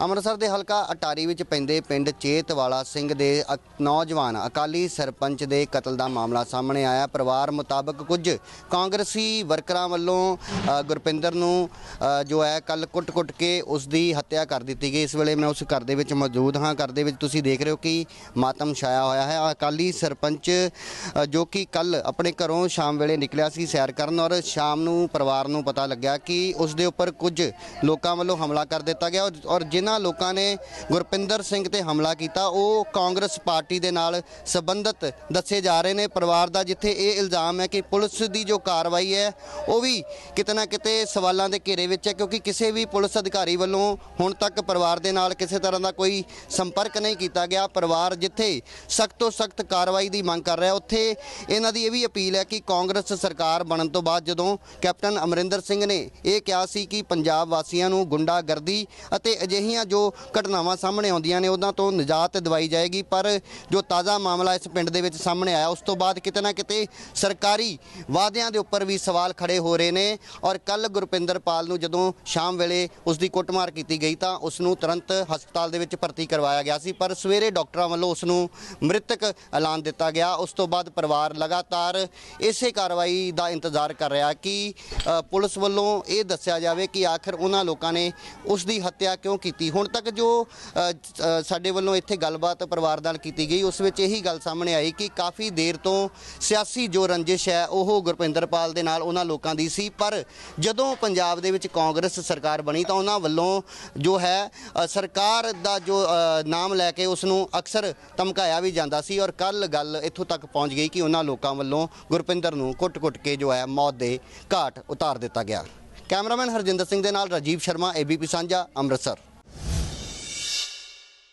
ਅੰਮ੍ਰਿਤਸਰ ਦੇ ਹਲਕਾ ਅਟਾਰੀ ਵਿੱਚ ਪੈਂਦੇ ਪਿੰਡ ਚੇਤਵਾਲਾ ਸਿੰਘ ਦੇ ਅ- ਨੌਜਵਾਨ ਅਕਾਲੀ ਸਰਪੰਚ ਦੇ ਕਤਲ ਦਾ ਮਾਮਲਾ ਸਾਹਮਣੇ ਆਇਆ। ਪਰਿਵਾਰ ਮੁਤਾਬਕ ਕੁਝ ਕਾਂਗਰਸੀ ਵਰਕਰਾਂ ਵੱਲੋਂ ਗੁਰਪਿੰਦਰ ਨੂੰ ਜੋ ਹੈ ਕੱਲ ਕੁੱਟ-ਕੁੱਟ ਕੇ ਉਸ ਦੀ ਹੱਤਿਆ ਕਰ ਦਿੱਤੀ ਗਈ। ਇਸ ਵੇਲੇ ਮੈਂ ਉਸ ਘਰ ਦੇ ਵਿੱਚ ਮੌਜੂਦ ਹਾਂ। ਘਰ ਦੇ ਵਿੱਚ ਤੁਸੀਂ ਦੇਖ ਰਹੇ ਹੋ ਕਿ ਮਾਤਮ ਛਾਇਆ ਹੋਇਆ ਹੈ। ਅਕਾਲੀ ਸਰਪੰਚ ਜੋ ਕਿ ਕੱਲ ਆਪਣੇ ਘਰੋਂ ਸ਼ਾਮ ਵੇਲੇ ਨਿਕਲਿਆ ਸੀ ਸੈਰ ਕਰਨ ਔਰ ਸ਼ਾਮ ਨੂੰ ਪਰਿਵਾਰ ਨੂੰ ਪਤਾ ਲੱਗਿਆ ਕਿ ਉਸ ਦੇ ਉੱਪਰ ਕੁਝ ਲੋਕਾਂ ਵੱਲੋਂ ਹਮਲਾ ਕਰ ਦਿੱਤਾ ਗਿਆ ਔਰ- ਔਰ ਜਿਨ੍ਹਾਂ ਲੋਕਾਂ ਨੇ ਗੁਰਪਿੰਦਰ ਸਿੰਘ ਤੇ ਹਮਲਾ ਕੀਤਾ, ਉਹ ਕਾਂਗਰਸ ਪਾਰਟੀ ਦੇ ਨਾਲ ਸੰਬੰਧਿਤ ਦੱਸੇ ਜਾ ਰਹੇ ਨੇ ਪਰਿਵਾਰ ਦਾ, ਜਿੱਥੇ ਇਹ ਇਲਜ਼ਾਮ ਹੈ ਕਿ ਪੁਲਿਸ ਦੀ ਜੋ ਕਾਰਵਾਈ ਹੈ, ਉਹ ਵੀ ਕਿਤੇ ਨਾ ਕਿਤੇ ਸਵਾਲਾਂ ਦੇ ਘੇਰੇ ਵਿੱਚ ਹੈ, ਕਿਉਂਕਿ ਕਿਸੇ ਵੀ ਪੁਲਿਸ ਅਧਿਕਾਰੀ ਵੱਲੋਂ ਹੁਣ ਤੱਕ ਪਰਿਵਾਰ ਦੇ ਨਾਲ ਕਿਸੇ ਤਰ੍ਹਾਂ ਦਾ ਕੋਈ ਸੰਪਰਕ ਨਹੀਂ ਕੀਤਾ ਗਿਆ। ਪਰਿਵਾਰ ਜਿੱਥੇ ਸਖਤ ਤੋਂ ਸਖਤ ਕਾਰਵਾਈ ਦੀ ਮੰਗ ਕਰ ਰਿਹਾ, ਉੱਥੇ ਇਹਨਾਂ ਦੀ ਇਹ ਵੀ ਅਪੀਲ ਹੈ ਕਿ ਕਾਂਗਰਸ ਸਰਕਾਰ ਬਣਨ ਤੋਂ ਬਾਅਦ ਜਦੋਂ ਕੈਪਟਨ ਅਮਰਿੰਦਰ ਸਿੰਘ ਨੇ ਇਹ ਕਿਹਾ ਸੀ ਕਿ ਪੰਜਾਬ ਵਾਸੀਆਂ ਨੂੰ ਗੁੰਡਾਗਰਦੀ ਅਤੇ ਅਜਿਹੀਆਂ ਜੋ ਘਟਨਾਵਾਂ ਸਾਹਮਣੇ ਆਉਂਦੀਆਂ ਨੇ, ਉਹਨਾਂ ਤੋਂ ਨਿਜਾਤ ਦਿਵਾਈ ਜਾਏਗੀ। ਪਰ ਜੋ ਤਾਜ਼ਾ ਮਾਮਲਾ ਇਸ ਪਿੰਡ ਦੇ ਵਿੱਚ ਸਾਹਮਣੇ ਆਇਆ, ਉਸ ਤੋਂ ਬਾਅਦ ਕਿਤੇ ਨਾ ਕਿਤੇ ਸਰਕਾਰੀ ਵਾਅਦਿਆਂ ਦੇ ਉੱਪਰ ਵੀ ਸਵਾਲ ਖੜੇ ਹੋ ਰਹੇ ਨੇ। ਔਰ ਕੱਲ ਗੁਰਪਿੰਦਰ ਪਾਲ ਨੂੰ ਜਦੋਂ ਸ਼ਾਮ ਵੇਲੇ ਉਸ ਦੀ ਕੁੱਟਮਾਰ ਕੀਤੀ ਗਈ, ਤਾਂ ਉਸ ਨੂੰ ਤੁਰੰਤ ਹਸਪਤਾਲ ਦੇ ਵਿੱਚ ਭਰਤੀ ਕਰਵਾਇਆ ਗਿਆ ਸੀ। ਪਰ ਸਵੇਰੇ ਡਾਕਟਰਾਂ ਵੱਲੋਂ ਉਸ ਨੂੰ ਮ੍ਰਿਤਕ ਐਲਾਨ ਦਿੱਤਾ ਗਿਆ। ਉਸ ਤੋਂ ਬਾਅਦ ਪਰਿਵਾਰ ਲਗਾਤਾਰ ਇਸੇ ਕਾਰਵਾਈ ਦਾ ਇੰਤਜ਼ਾਰ ਕਰ ਰਿਹਾ ਕਿ ਪੁਲਿਸ ਵੱਲੋਂ ਇਹ ਦੱਸਿਆ ਜਾਵੇ ਕਿ ਆਖਰ ਉਹਨਾਂ ਲੋਕਾਂ ਨੇ ਉਸ ਦੀ ਹੱਤਿਆ ਕਿਉਂ ਕੀਤੀ ਹੁਣ ਤੱਕ ਜੋ ਸਾਡੇ ਵੱਲੋਂ ਇੱਥੇ ਗੱਲਬਾਤ ਪਰਿਵਾਰ ਨਾਲ ਕੀਤੀ ਗਈ, ਉਸ ਵਿੱਚ ਇਹੀ ਗੱਲ ਸਾਹਮਣੇ ਆਈ ਕਿ ਕਾਫੀ ਦੇਰ ਤੋਂ ਸਿਆਸੀ ਜੋ ਰੰਜਿਸ਼ ਹੈ, ਉਹ ਗੁਰਪਿੰਦਰਪਾਲ ਦੇ ਨਾਲ ਉਹਨਾਂ ਲੋਕਾਂ ਦੀ ਸੀ। ਪਰ ਜਦੋਂ ਪੰਜਾਬ ਦੇ ਵਿੱਚ ਕਾਂਗਰਸ ਸਰਕਾਰ ਬਣੀ ਤਾਂ ਉਹਨਾਂ ਵੱਲੋਂ ਜੋ ਹੈ ਸਰਕਾਰ ਦਾ ਜੋ ਨਾਮ ਲੈ ਕੇ ਉਸ ਨੂੰ ਅਕਸਰ ਧਮਕਾਇਆ ਵੀ ਜਾਂਦਾ ਸੀ ਔਰ ਕੱਲ ਗੱਲ ਇੱਥੋਂ ਤੱਕ ਪਹੁੰਚ ਗਈ ਕਿ ਉਹਨਾਂ ਲੋਕਾਂ ਵੱਲੋਂ ਗੁਰਪਿੰਦਰ ਨੂੰ ਕੁੱਟ-ਕੁੱਟ ਕੇ ਜੋ ਹੈ ਮੌਤ ਦੇ ਘਾਟ ਉਤਾਰ ਦਿੱਤਾ ਗਿਆ। ਕੈਮਰਾਮੈਨ ਹਰਜਿੰਦਰ ਸਿੰਘ ਦੇ ਨਾਲ ਰਾਜੀਵ ਸ਼ਰਮਾ, ਏਬੀਪੀ ਸਾਂਝਾ, ਅੰਮ੍ਰਿਤਸਰ।